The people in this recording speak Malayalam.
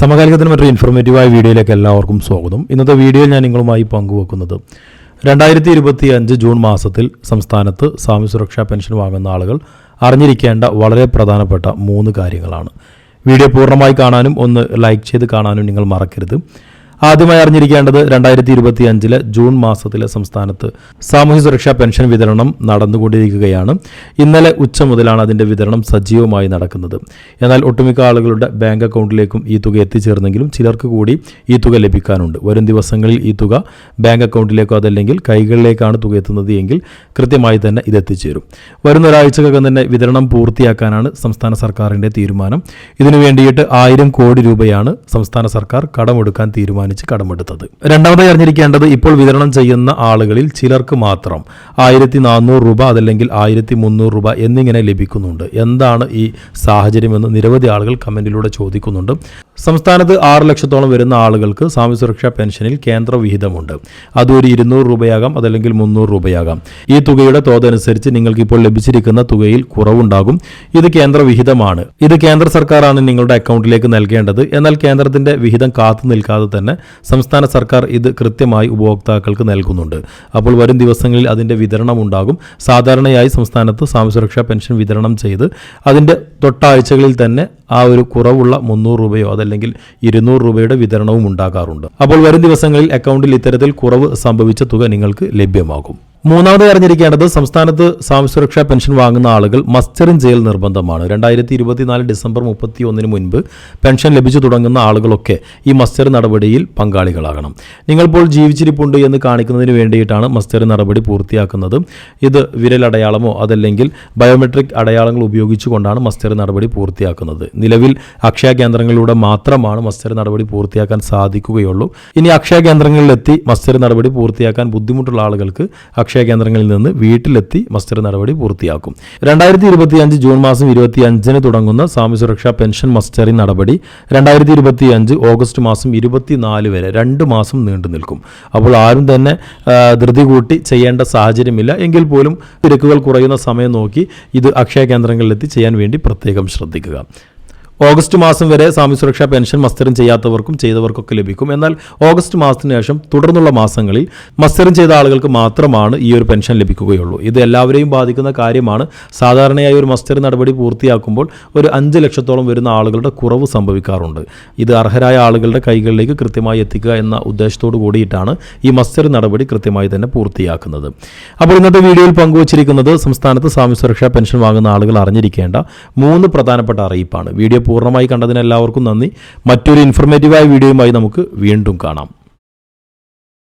സമകാലികത്തിന് മറ്റൊരു ഇൻഫോർമേറ്റീവായ വീഡിയോയിലേക്ക് എല്ലാവർക്കും സ്വാഗതം. ഇന്നത്തെ വീഡിയോയിൽ ഞാൻ നിങ്ങളുമായി പങ്കുവെക്കുന്നത് രണ്ടായിരത്തി ഇരുപത്തി അഞ്ച് ജൂൺ മാസത്തിൽ സംസ്ഥാനത്ത് സാമൂഹ്യ സുരക്ഷാ പെൻഷൻ വാങ്ങുന്ന ആളുകൾ അറിഞ്ഞിരിക്കേണ്ട വളരെ പ്രധാനപ്പെട്ട മൂന്ന് കാര്യങ്ങളാണ്. വീഡിയോ പൂർണമായി കാണാനും ഒന്ന് ലൈക്ക് ചെയ്ത് കാണാനും നിങ്ങൾ മറക്കരുത്. ആദ്യമായി അറിഞ്ഞിരിക്കേണ്ടത് രണ്ടായിരത്തി ഇരുപത്തി അഞ്ചിലെ ജൂൺ മാസത്തിലെ സംസ്ഥാനത്ത് സാമൂഹ്യ സുരക്ഷാ പെൻഷൻ വിതരണം നടന്നുകൊണ്ടിരിക്കുകയാണ്. ഇന്നലെ ഉച്ച മുതലാണ് അതിന്റെ വിതരണം സജീവമായി നടക്കുന്നത്. എന്നാൽ ഒട്ടുമിക്ക ആളുകളുടെ ബാങ്ക് അക്കൗണ്ടിലേക്കും ഈ തുക എത്തിച്ചേർന്നെങ്കിലും ചിലർക്ക് കൂടി ഈ തുക ലഭിക്കാനുണ്ട്. വരും ദിവസങ്ങളിൽ ഈ തുക ബാങ്ക് അക്കൗണ്ടിലേക്കോ അതല്ലെങ്കിൽ കൈകളിലേക്കാണ് തുക എത്തുന്നത് എങ്കിൽ കൃത്യമായി തന്നെ ഇത് എത്തിച്ചേരും. വരുന്ന ഒരാഴ്ചക്കകം തന്നെ വിതരണം പൂർത്തിയാക്കാനാണ് സംസ്ഥാന സർക്കാരിന്റെ തീരുമാനം. ഇതിനു വേണ്ടിയിട്ട് ആയിരം കോടി രൂപയാണ് സംസ്ഥാന സർക്കാർ കടമെടുക്കാൻ തീരുമാനിച്ച് കടമെടുത്തത്. രണ്ടാമതായി അറിഞ്ഞിരിക്കേണ്ടത് ഇപ്പോൾ വിതരണം ചെയ്യുന്ന ആളുകളിൽ ചിലർക്ക് മാത്രം ആയിരത്തി നാനൂറ് രൂപ അതല്ലെങ്കിൽ ആയിരത്തി മുന്നൂറ് രൂപ എന്നിങ്ങനെ ലഭിക്കുന്നുണ്ട്. എന്താണ് ഈ സാഹചര്യമെന്ന് നിരവധി ആളുകൾ കമന്റിലൂടെ ചോദിക്കുന്നുണ്ട്. സംസ്ഥാനത്ത് ആറ് ലക്ഷത്തോളം വരുന്ന ആളുകൾക്ക് സാമൂഹ്യ സുരക്ഷാ പെൻഷനിൽ കേന്ദ്ര വിഹിതമുണ്ട്. അത് ഒരു ഇരുന്നൂറ് രൂപയാകാം അതല്ലെങ്കിൽ മുന്നൂറ് രൂപയാകാം. ഈ തുകയുടെ തോതനുസരിച്ച് നിങ്ങൾക്ക് ഇപ്പോൾ ലഭിച്ചിരിക്കുന്ന തുകയിൽ കുറവുണ്ടാകും. ഇത് കേന്ദ്ര വിഹിതമാണ്. ഇത് കേന്ദ്ര സർക്കാരാണ് നിങ്ങളുടെ അക്കൗണ്ടിലേക്ക് നൽകേണ്ടത്. എന്നാൽ കേന്ദ്രത്തിന്റെ വിഹിതം കാത്തു നിൽക്കാതെ തന്നെ സംസ്ഥാന സർക്കാർ ഇത് കൃത്യമായി ഉപഭോക്താക്കൾക്ക് നൽകുന്നുണ്ട്. അപ്പോൾ വരും ദിവസങ്ങളിൽ അതിന്റെ വിതരണം ഉണ്ടാകും. സാധാരണയായി സംസ്ഥാനത്ത് സാമൂഹ്യ സുരക്ഷാ പെൻഷൻ വിതരണം ചെയ്ത് അതിന്റെ തൊട്ടാഴ്ചകളിൽ തന്നെ ആ ഒരു കുറവുള്ള മുന്നൂറ് രൂപയോ അതല്ലെങ്കിൽ ഇരുന്നൂറ് രൂപയുടെ വിതരണവും ഉണ്ടാകാറുണ്ട്. അപ്പോൾ വരും ദിവസങ്ങളിൽ അക്കൗണ്ടിൽ ഇത്തരത്തിൽ കുറവ് സംഭവിച്ച തുക നിങ്ങൾക്ക് ലഭ്യമാകും. മൂന്നാമത് അറിഞ്ഞിരിക്കേണ്ടത് സംസ്ഥാനത്ത് സാമൂഹ്യ സുരക്ഷാ പെൻഷൻ വാങ്ങുന്ന ആളുകൾ മസ്റ്ററിംഗ് ചെയ്യൽ നിർബന്ധമാണ്. രണ്ടായിരത്തി ഇരുപത്തിനാല് ഡിസംബർ മുപ്പത്തി ഒന്നിന് മുൻപ് പെൻഷൻ ലഭിച്ചു തുടങ്ങുന്ന ആളുകളൊക്കെ ഈ മസ്റ്റർ നടപടിയിൽ പങ്കാളികളാകണം. നിങ്ങളിപ്പോൾ ജീവിച്ചിരിപ്പുണ്ട് എന്ന് കാണിക്കുന്നതിന് വേണ്ടിയിട്ടാണ് മസ്റ്റർ നടപടി പൂർത്തിയാക്കുന്നത്. ഇത് വിരലടയാളമോ അതല്ലെങ്കിൽ ബയോമെട്രിക് അടയാളങ്ങൾ ഉപയോഗിച്ചുകൊണ്ടാണ് മസ്റ്റർ നടപടി പൂർത്തിയാക്കുന്നത്. നിലവിൽ അക്ഷയ കേന്ദ്രങ്ങളിലൂടെ മാത്രമാണ് മസ്റ്റർ നടപടി പൂർത്തിയാക്കാൻ സാധിക്കുകയുള്ളൂ. ഇനി അക്ഷയ കേന്ദ്രങ്ങളിലെത്തി മസ്റ്റർ നടപടി പൂർത്തിയാക്കാൻ ബുദ്ധിമുട്ടുള്ള ആളുകൾക്ക് അക്ഷയ കേന്ദ്രങ്ങളിൽ നിന്ന് വീട്ടിലെത്തി മസ്റ്റർ നടപടി പൂർത്തിയാക്കും. രണ്ടായിരത്തി ഇരുപത്തി അഞ്ച് ജൂൺ മാസം ഇരുപത്തി അഞ്ചിന് തുടങ്ങുന്ന സാമ്യ സുരക്ഷാ പെൻഷൻ മസ്റ്ററിംഗ് നടപടി രണ്ടായിരത്തി ഇരുപത്തി അഞ്ച് ഓഗസ്റ്റ് മാസം ഇരുപത്തിനാല് വരെ രണ്ട് മാസം നീണ്ടു നിൽക്കും. അപ്പോൾ ആരും തന്നെ ധൃതി കൂട്ടി ചെയ്യേണ്ട സാഹചര്യമില്ല. എങ്കിൽ പോലും തിരക്കുകൾ കുറയുന്ന സമയം നോക്കി ഇത് അക്ഷയ കേന്ദ്രങ്ങളിലെത്തി ചെയ്യാൻ വേണ്ടി പ്രത്യേകം ശ്രദ്ധിക്കുക. ഓഗസ്റ്റ് മാസം വരെ സാമ്യ സുരക്ഷാ പെൻഷൻ മസ്റ്ററിംഗ് ചെയ്യാത്തവർക്കും ചെയ്തവർക്കൊക്കെ ലഭിക്കും. എന്നാൽ ഓഗസ്റ്റ് മാസത്തിന് ശേഷം തുടർന്നുള്ള മാസങ്ങളിൽ മസ്റ്ററിംഗ് ചെയ്ത ആളുകൾക്ക് മാത്രമാണ് ഈ ഒരു പെൻഷൻ ലഭിക്കുകയുള്ളൂ. ഇത് എല്ലാവരെയും ബാധിക്കുന്ന കാര്യമാണ്. സാധാരണയായി ഒരു മസ്റ്റർ നടപടി പൂർത്തിയാക്കുമ്പോൾ ഒരു അഞ്ച് ലക്ഷത്തോളം വരുന്ന ആളുകളുടെ കുറവ് സംഭവിക്കാറുണ്ട്. ഇത് അർഹരായ ആളുകളുടെ കൈകളിലേക്ക് കൃത്യമായി എത്തിക്കുക എന്ന ഉദ്ദേശത്തോടു കൂടിയിട്ടാണ് ഈ മസ്റ്റർ നടപടി കൃത്യമായി തന്നെ പൂർത്തിയാക്കുന്നത്. അപ്പോൾ ഇന്നത്തെ വീഡിയോയിൽ പങ്കുവച്ചിരിക്കുന്നത് സംസ്ഥാനത്ത് സാമ്യ സുരക്ഷാ പെൻഷൻ വാങ്ങുന്ന ആളുകൾ അറിഞ്ഞിരിക്കേണ്ട മൂന്ന് പ്രധാനപ്പെട്ട അറിയിപ്പാണ്. വീഡിയോ പൂർണമായി കണ്ടതിന് എല്ലാവർക്കും നന്ദി. മറ്റൊരു ഇൻഫർമേറ്റീവായ വീഡിയോയുമായി നമുക്ക് വീണ്ടും കാണാം.